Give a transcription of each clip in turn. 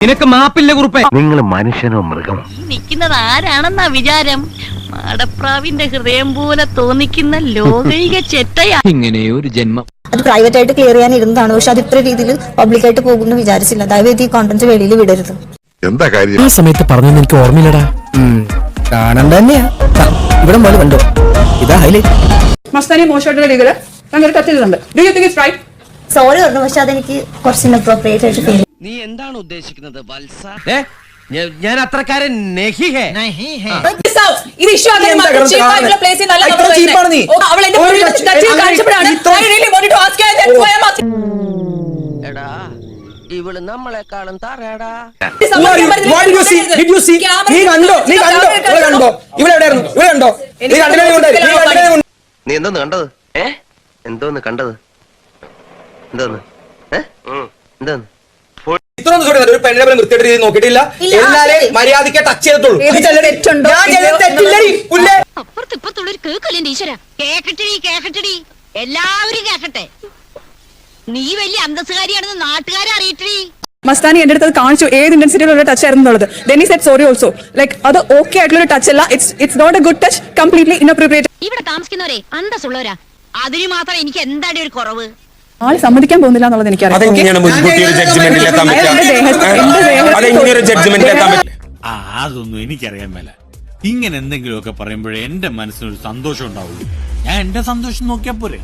നിനക്ക് മാപ്പില്ല കുറുപ്പേ. നിങ്ങൾ മനുഷ്യനോ മൃഗമോ? നിൽക്കുന്നത് ആരാണെന്നാ വിചാരം? മാടപ്രാവിന്റെ ഹൃദയം പോലെ തോന്നിക്കുന്ന ലോകൈക ചെറ്റയാ. ഇങ്ങനെ ഒരു ജന്മം. അത് പ്രൈവറ്റ് ആയിട്ട് ക്ലിയർ ചെയ്യാൻ ഇരുന്നതാണ് പക്ഷെ അത് ഇത്ര രീതിയിൽ പബ്ലിക് ആയിട്ട് പോകുമെന്ന് വിചാരിച്ചില്ല. ദയവേത് ഈ കോണ്ടന്റ് വെളിയിൽ വിടരുത്. എന്താ കാര്യം? ആ സമയത്ത് പറഞ്ഞു എനിക്ക് ഓർമ്മയില്ലടാ. കാണണ്ട തന്നെയാ. ഇവിടെ പോലെ കണ്ടോ? ഇതാ ഹൈലൈറ്റ് മസ്താനി മോശമായിട്ടുള്ള രീതിയിൽ അങ്ങനെ ടച്ച് ചെയ്തിട്ടുണ്ട് do you think it's right sorry പറഞ്ഞു പക്ഷെ അതെനിക്ക് കുറച്ച് ഇൻഅപ്രോപ്രിയേറ്റ് ആയിട്ട് ഫീൽ നീ എന്താണ് ഉദ്ദേശിക്കുന്നത് വത്സ? ഞാൻ അത്രക്കാരൻ ഇത് ഇഷ്യൂ കാണുന്നത്? നല്ല അവൾ എന്റെ കാണിച്ചപ്പോഴാണ്. എടാ ഇവൾ നമ്മളെക്കാളും തറയടാ നീ കണ്ടോ? നീ കണ്ടോ? ഇവിടെ കണ്ടോ? ഇവിടെ എവിടെയായിരുന്നു? ഇവിടെ കണ്ടോ? നീ കണ്ടില്ലേ നീ എന്തോന്ന് കണ്ടത്? ഏ? എന്തോന്ന് കണ്ടത്? എന്തോന്ന്? ഏ എന്തോന്ന്? ഇത്ര ഒന്നും ഒരു പെണ്ണിനെ പോലും വൃത്തിയായിട്ട് രീതി നോക്കിയിട്ടില്ല. എല്ലാരെയും മര്യാദയ്ക്ക് ടച്ച് ചെയ്തിട്ടുള്ളൂ നീ ചെല്ലടി. തെറ്റുണ്ടോ? ഞാൻ ഇല്ലയോ തെറ്റില്ലടി. പുല്ലേ. അപ്പുറത്ത് ഒരു കേക്കല്ലേ ഈശ്വര? കേക്കട്ടടി കേക്കട്ടടി. എല്ലാവരും കേക്കട്ടെ. നീ വലിയ അന്തസ്സുകാരിയാണെന്ന് നാട്ടുകാരെ അറിയിട്ടടി. മസ്താനി എന്റെ അടുത്ത് അത് കാണിച്ചു. ഏത് ഇന്റൻസിറ്റിയിലുള്ള ടച്ച് ആയിരുന്നു എന്നുള്ളത്. ദെൻ ഈ സെറ്റ് സോറി ഓൾസോ ലൈക്ക് അത് ഓക്കെ ആയിട്ടുള്ള ഒരു ടച്ച് അല്ല. It's it's not a good touch completely inappropriate ഇവിടെ താമസിക്കുന്നവരെ അന്തസ്സുള്ളവരാ. അതിന് മാത്രം എനിക്ക് എന്താണ് ഒരു കുറവ്? ആൾ സമ്മതിക്കാൻ പോകുന്നില്ല എന്നുള്ളത് എനിക്കറിയാം. അതൊന്നും എനിക്കറിയാൻ മേല. ഇങ്ങനെ എന്തെങ്കിലുമൊക്കെ പറയുമ്പോഴേ എന്റെ മനസ്സിനൊരു സന്തോഷം ഉണ്ടാവുള്ളൂ. ഞാൻ എന്റെ സന്തോഷം നോക്കിയാ പോരെ.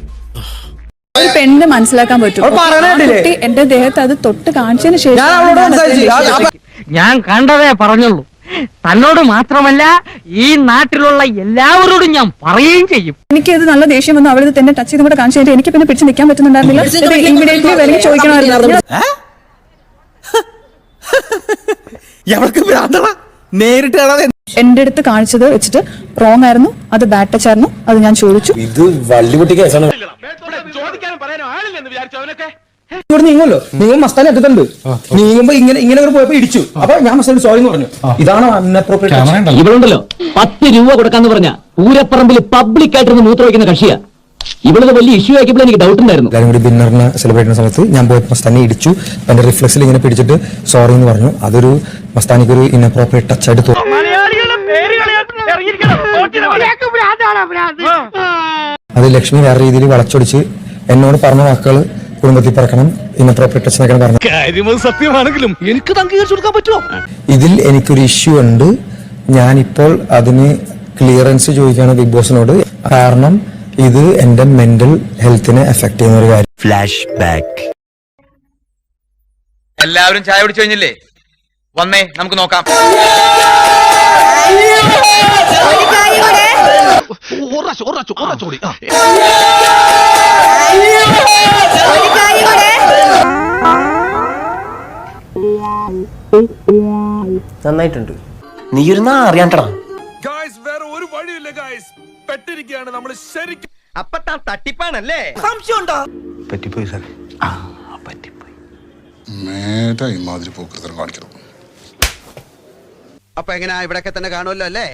ഒരു പെണ്ണിനെ മനസ്സിലാക്കാൻ പറ്റും എന്റെ ദേഹത്ത് അത് തൊട്ട് കാണിച്ചതിന് ശേഷം ഞാൻ കണ്ടതേ പറഞ്ഞുള്ളൂ. തന്നോട് മാത്രമല്ല ഈ നാട്ടിലുള്ള എല്ലാവരോടും ഞാൻ പറയുകയും ചെയ്യും. എനിക്ക് ഇത് നല്ല ദേഷ്യം വന്നു. അവളിത് തന്നെ ടച്ച് ചെയ്ത് കൂടെ കാണിച്ചു എനിക്ക് പിന്നെ പിടിച്ചു നിൽക്കാൻ പറ്റുന്നുണ്ടായിരുന്നില്ല. ഇമ്മീഡിയറ്റ്ലി ചോദിക്കണമായിരുന്നു. നേരിട്ട് കാണാതെ എന്റെ അടുത്ത് കാണിച്ചത് വെച്ചിട്ട് റോങ് ആയിരുന്നു. അത് ബാഡ് ടച്ച് ആയിരുന്നു. അത് ഞാൻ ചോദിച്ചു. ഇത് വള്ളികുട്ടി കേസാണ്. ഇവിടെ നീങ്ങുമല്ലോ. നീങ്ങും മസ്താൻ എത്തുന്നുണ്ട് നീങ്ങുമ്പോ ഇങ്ങനെ ഇങ്ങനെ പോയപ്പോ ഇടിച്ചു. അപ്പൊ ഞാൻ മസ്താൻ സോറി എന്ന് പറഞ്ഞു. ഇതാണ് അൺഅപ്രോപ്രിയേറ്റ് ഇവളുണ്ടല്ലോ പത്ത് രൂപ കൊടുക്കാന്ന് പറഞ്ഞ പൂരപ്പറമ്പിൽ പബ്ലിക് ആയിട്ടൊന്ന് മൂത്ര വയ്ക്കുന്ന കക്ഷിയാ. ഇവളത് വലിയ ഇഷ്യൂ ആക്കിയപ്പോൾ എനിക്ക് ഡൗട്ട് ഉണ്ടായിരുന്നു. എല്ലാവരും കൂടി ഡിന്നറിന് സെലിബ്രേറ്റ് ചെയ്യുന്ന സമയത്ത് ഞാൻ പോയി മസ്താനെ ഇടിച്ചു. എന്റെ റിഫ്ലക്സിൽ ഇങ്ങനെ പിടിച്ചിട്ട് സോറി എന്ന് പറഞ്ഞു. അതൊരു മസ്താനിക്ക് ഒരു ഇൻഅപ്രോപ്രിയേറ്റ് ടച്ച് ആയിട്ട് തോന്നി. അത് ലക്ഷ്മി വേറെ രീതിയിൽ വളച്ചൊടിച്ച് എന്നോട് പറഞ്ഞ വാക്കുകൾ കുടുംബത്തിൽ പറക്കണം ഇൻഅപ്രോപ്രിയേറ്റ് ടച്ച് പറഞ്ഞു കാര്യം സത്യമാണെങ്കിലും എനിക്ക് അംഗീകരിച്ചു കൊടുക്കാൻ പറ്റുമോ ഇതിൽ എനിക്കൊരു ഇഷ്യൂ ഉണ്ട് ഞാനിപ്പോൾ അതിന് ക്ലിയറൻസ് ചോദിക്കുകയാണ് ബിഗ് ബോസിനോട് കാരണം ഇത് എന്റെ മെന്റൽ ഹെൽത്തിനെ എഫക്ട് ചെയ്യുന്ന ഒരു കാര്യം ഫ്ലാഷ് ബാക്ക് എല്ലാവരും ചായ പിടിച്ചു കഴിഞ്ഞില്ലേ വന്നേ നമുക്ക് നോക്കാം നന്നായിട്ടുണ്ട്. നീ ഒരു വഴിയില്ല ഗായ്സ് പെട്ടിരിക്കുകയാണ് നമ്മൾ ശരിക്കും അപ്പൊ താൻ തട്ടിപ്പാണല്ലേ പറ്റിപ്പോയി സാർ ആ പറ്റിപ്പോയി. നേരെ ഇമാതിരി പോക്കൃതം കാണിക്കണം. അപ്പൊ എങ്ങനെയാ ഇവിടെയൊക്കെ തന്നെ കാണുമല്ലോ അല്ലേ?